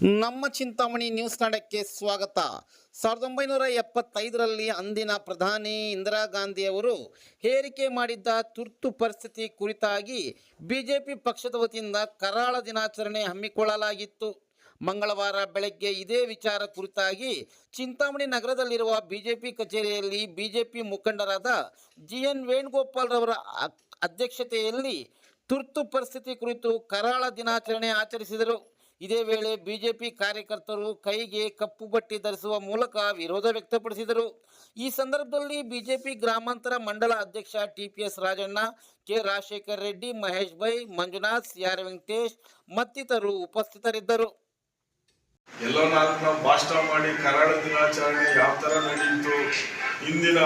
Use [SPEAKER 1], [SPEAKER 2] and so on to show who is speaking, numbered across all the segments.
[SPEAKER 1] ನಮ್ಮ ಚಿಂತಾಮಣಿ ನ್ಯೂಸ್ ನಾಡಕ್ಕೆ ಸ್ವಾಗತ. ಸಾವಿರದ ಒಂಬೈನೂರ ಎಪ್ಪತ್ತೈದರಲ್ಲಿ ಅಂದಿನ ಪ್ರಧಾನಿ ಇಂದಿರಾ ಗಾಂಧಿ ಅವರು ಹೇರಿಕೆ ಮಾಡಿದ್ದ ತುರ್ತು ಪರಿಸ್ಥಿತಿ ಕುರಿತಾಗಿ ಬಿಜೆಪಿ ಪಕ್ಷದ ವತಿಯಿಂದ ಕರಾಳ ದಿನಾಚರಣೆ ಹಮ್ಮಿಕೊಳ್ಳಲಾಗಿತ್ತು. ಮಂಗಳವಾರ ಬೆಳಗ್ಗೆ ಇದೇ ವಿಚಾರ ಕುರಿತಾಗಿ ಚಿಂತಾಮಣಿ ನಗರದಲ್ಲಿರುವ ಬಿಜೆಪಿ ಕಚೇರಿಯಲ್ಲಿ ಬಿಜೆಪಿ ಮುಖಂಡರಾದ ಜಿ ಎನ್ ವೇಣುಗೋಪಾಲ್ರವರ ಅಧ್ಯಕ್ಷತೆಯಲ್ಲಿ ತುರ್ತು ಪರಿಸ್ಥಿತಿ ಕುರಿತು ಕರಾಳ ದಿನಾಚರಣೆ ಆಚರಿಸಿದರು. ಇದೇ ವೇಳೆ ಬಿಜೆಪಿ ಕಾರ್ಯಕರ್ತರು ಕೈಗೆ ಕಪ್ಪು ಬಟ್ಟೆ ಧರಿಸುವ ಮೂಲಕ ವಿರೋಧ ವ್ಯಕ್ತಪಡಿಸಿದರು. ಈ ಸಂದರ್ಭದಲ್ಲಿ ಬಿಜೆಪಿ ಗ್ರಾಮಾಂತರ ಮಂಡಲ ಅಧ್ಯಕ್ಷ ಟಿಪಿಎಸ್ ರಾಜಣ್ಣ, ಕೆ ರಾಜಶೇಖರ್ ರೆಡ್ಡಿ, ಮಹೇಶ್ ಬೈ, ಮಂಜುನಾಥ್ ಸಿಆರ್ ವೆಂಕಟೇಶ್ ಮತ್ತಿತರರು ಉಪಸ್ಥಿತರಿದ್ದರು.
[SPEAKER 2] ಭಾಷಣ ಮಾಡಿ ಕರಾಳ ದಿನಾಚರಣೆ ಯಾವ ತರ ನಡೆಯಿತು ಇಂದಿನ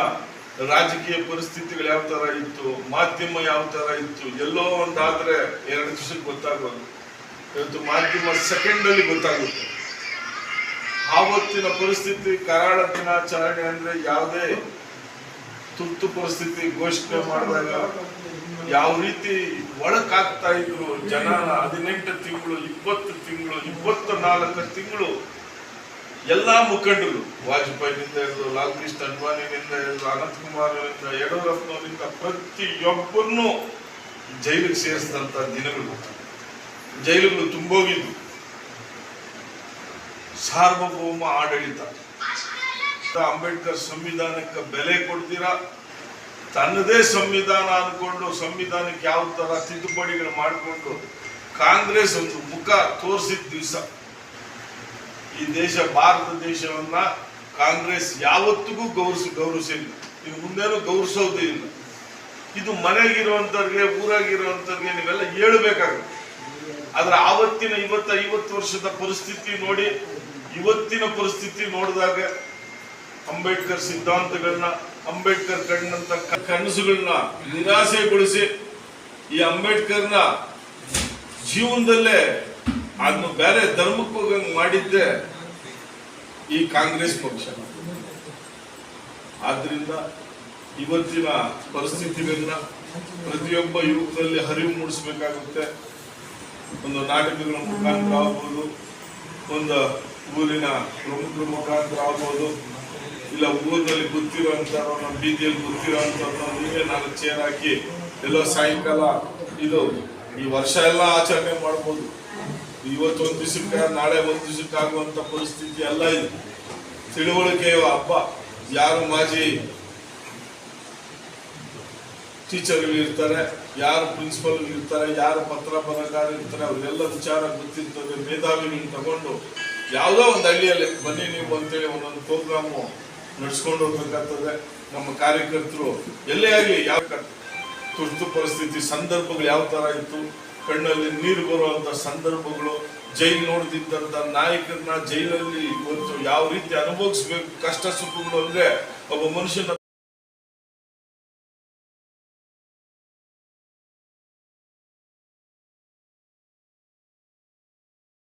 [SPEAKER 2] ರಾಜಕೀಯ ಪರಿಸ್ಥಿತಿಗಳು ಯಾವ ತರ ಇತ್ತು, ಮಾಧ್ಯಮ ಯಾವ ತರ ಇತ್ತು, ಎಲ್ಲೋ ಒಂದಾದ್ರೆ ಎರಡು ದಿವಸಕ್ಕೆ ಗೊತ್ತಾಗೋದು. ಇವತ್ತು ಮಾಧ್ಯಮ ಸೆಕೆಂಡ್ ಅಲ್ಲಿ ಗೊತ್ತಾಗುತ್ತೆ. ಆವತ್ತಿನ ಪರಿಸ್ಥಿತಿ, ಕರಾಳ ದಿನಾಚರಣೆ ಅಂದ್ರೆ ಯಾವುದೇ ತುರ್ತು ಪರಿಸ್ಥಿತಿ ಘೋಷಣೆ ಮಾಡಿದಾಗ ಯಾವ ರೀತಿ ಒಳಕಾಗ್ತಾ ಇದ್ರು ಜನ ಹದಿನೆಂಟು ತಿಂಗಳು, ಇಪ್ಪತ್ತು ತಿಂಗಳು ಇಪ್ಪತ್ತ ನಾಲ್ಕು ತಿಂಗಳು, ಎಲ್ಲಾ ಮುಖಂಡರು, ವಾಜಪೇಯಿನಿಂದ ಹಿಡಿದು ಲಾಲ್ ಕೃಷ್ಣ ಅಡ್ವಾಣಿನಿಂದ ಹಿಡಿದು ಅನಂತ್ ಕುಮಾರ್ನಿಂದ ಯಡಿಯೂರಪ್ಪನವರಿಂದ ಪ್ರತಿಯೊಬ್ಬರನ್ನು ಜೈಲಿಗೆ ಸೇರಿಸಿದಂತ ದಿನಗಳು ಜೈಲುಗಳು ತುಂಬೋಗಿದ್ದು ಸಾರ್ವಭೌಮ ಆಡಳಿತ. ಅಂಬೇಡ್ಕರ್ ಸಂವಿಧಾನಕ್ಕೆ ಬೆಲೆ ಕೊಡ್ತೀರಾ? ತನ್ನದೇ ಸಂವಿಧಾನ ಅನ್ಕೊಂಡು ಸಂವಿಧಾನಕ್ಕೆ ಯಾವ ತರ ತಿದ್ದುಪಡಿಗಳು ಮಾಡಿಕೊಂಡು ಕಾಂಗ್ರೆಸ್ ಒಂದು ಮುಖ ತೋರಿಸಿದ ದಿವಸ. ಈ ದೇಶ, ಭಾರತ ದೇಶವನ್ನ ಕಾಂಗ್ರೆಸ್ ಯಾವತ್ತಿಗೂ ಗೌರವ ಗೌರವಿಸಿಲ್ಲ. ಇನ್ನು ಮುಂದೇನು ಗೌರವಿಸೋದೇ ಇಲ್ಲ. ಇದು ಮನೆಗಿರುವಂತವ್ರಿಗೆ, ಊರಾಗಿರುವಂತವ್ರಿಗೆ ನೀವೆಲ್ಲ ಹೇಳ್ಬೇಕಾಗುತ್ತೆ. ಆದ್ರೆ ಆವತ್ತಿನ ಇವತ್ತ ಐವತ್ತು ವರ್ಷದ ಪರಿಸ್ಥಿತಿ ನೋಡಿ, ಇವತ್ತಿನ ಪರಿಸ್ಥಿತಿ ನೋಡಿದಾಗ ಅಂಬೇಡ್ಕರ್ ಸಿದ್ಧಾಂತಗಳನ್ನ, ಅಂಬೇಡ್ಕರ್ ಕಂಡಂತ ಕನಸುಗಳನ್ನ ನಿರಾಸೆಗೊಳಿಸಿ ಈ ಅಂಬೇಡ್ಕರ್ನ ಜೀವನದಲ್ಲೇ ಅದನ್ನು ಬೇರೆ ಧರ್ಮಕ್ಕೆ ಹೋಗಂಗ್ ಮಾಡಿದ್ದೆ ಈ ಕಾಂಗ್ರೆಸ್ ಪಕ್ಷ. ಆದ್ರಿಂದ ಇವತ್ತಿನ ಪರಿಸ್ಥಿತಿಗಳನ್ನ ಪ್ರತಿಯೊಬ್ಬ ಯುವಕರಲ್ಲಿ ಹರಿವು ಮೂಡಿಸ್ಬೇಕಾಗುತ್ತೆ. ಒಂದು ನಾಟಕಗಳ ಮುಖಾಂತರ ಆಗ್ಬೋದು. ಒಂದು ಊರಿನ ಪ್ರಮುಖರ ಮುಖಾಂತರ ಆಗ್ಬೋದು. ಇಲ್ಲ, ಊರಿನಲ್ಲಿ ಗೊತ್ತಿರೋಂಥ ನಮ್ಮ ಬೀದಿಯಲ್ಲಿ ಗೊತ್ತಿರೋಂಥ ನೀವೇ ನಾಲ್ಕು ಚೇರ್ ಹಾಕಿ ಎಲ್ಲೋ ಸಾಯಂಕಾಲ ಇದು ಈ ವರ್ಷ ಎಲ್ಲ ಆಚರಣೆ ಮಾಡ್ಬೋದು. ಇವತ್ತು ಒಂದು ದಿವಸಕ್ಕೆ, ನಾಳೆ ಒಂದು ದಿವಸಕ್ಕೆ ಆಗುವಂತ ಪರಿಸ್ಥಿತಿ ಎಲ್ಲ ಇದೆ. ತಿಳುವಳಿಕೆಯ ಹಬ್ಬ. ಯಾರು ಮಾಜಿ ಟೀಚರ್ಗಳು ಇರ್ತಾರೆ ಯಾರು ಪ್ರಿನ್ಸಿಪಲ್ ಇರ್ತಾರೆ, ಯಾರು ಪತ್ರ ಬರಕಾರ ಇರ್ತಾರೆ ಅವರೆಲ್ಲ ವಿಚಾರ ಗೊತ್ತಿರ್ತದೆ ಮೇಧಾವಿಗಳನ್ನ ತಗೊಂಡು ಯಾವುದೋ ಒಂದು ಹಳ್ಳಿಯಲ್ಲಿ ಬನ್ನಿ ನೀವು ಅಂತೇಳಿ ಒಂದೊಂದು ಪ್ರೋಗ್ರಾಮು ನಡ್ಸ್ಕೊಂಡು ಹೋಗ್ಬೇಕಾಗ್ತದೆ. ನಮ್ಮ ಕಾರ್ಯಕರ್ತರು ಎಲ್ಲೇ ಆಗಲಿ ಯಾವ ತುರ್ತು ಪರಿಸ್ಥಿತಿ, ಸಂದರ್ಭಗಳು ಯಾವ ತರ ಇತ್ತು? ಕಣ್ಣಲ್ಲಿ ನೀರು ಬರುವಂಥ ಸಂದರ್ಭಗಳು, ಜೈಲು ನೋಡ್ತಿದ್ದಂಥ ನಾಯಕರನ್ನ ಜೈಲಲ್ಲಿ ಇವತ್ತು ಯಾವ ರೀತಿ ಅನುಭವಿಸ್ಬೇಕು? ಕಷ್ಟ ಸುಖಗಳು ಅಂದ್ರೆ ಒಬ್ಬ ಮನುಷ್ಯನ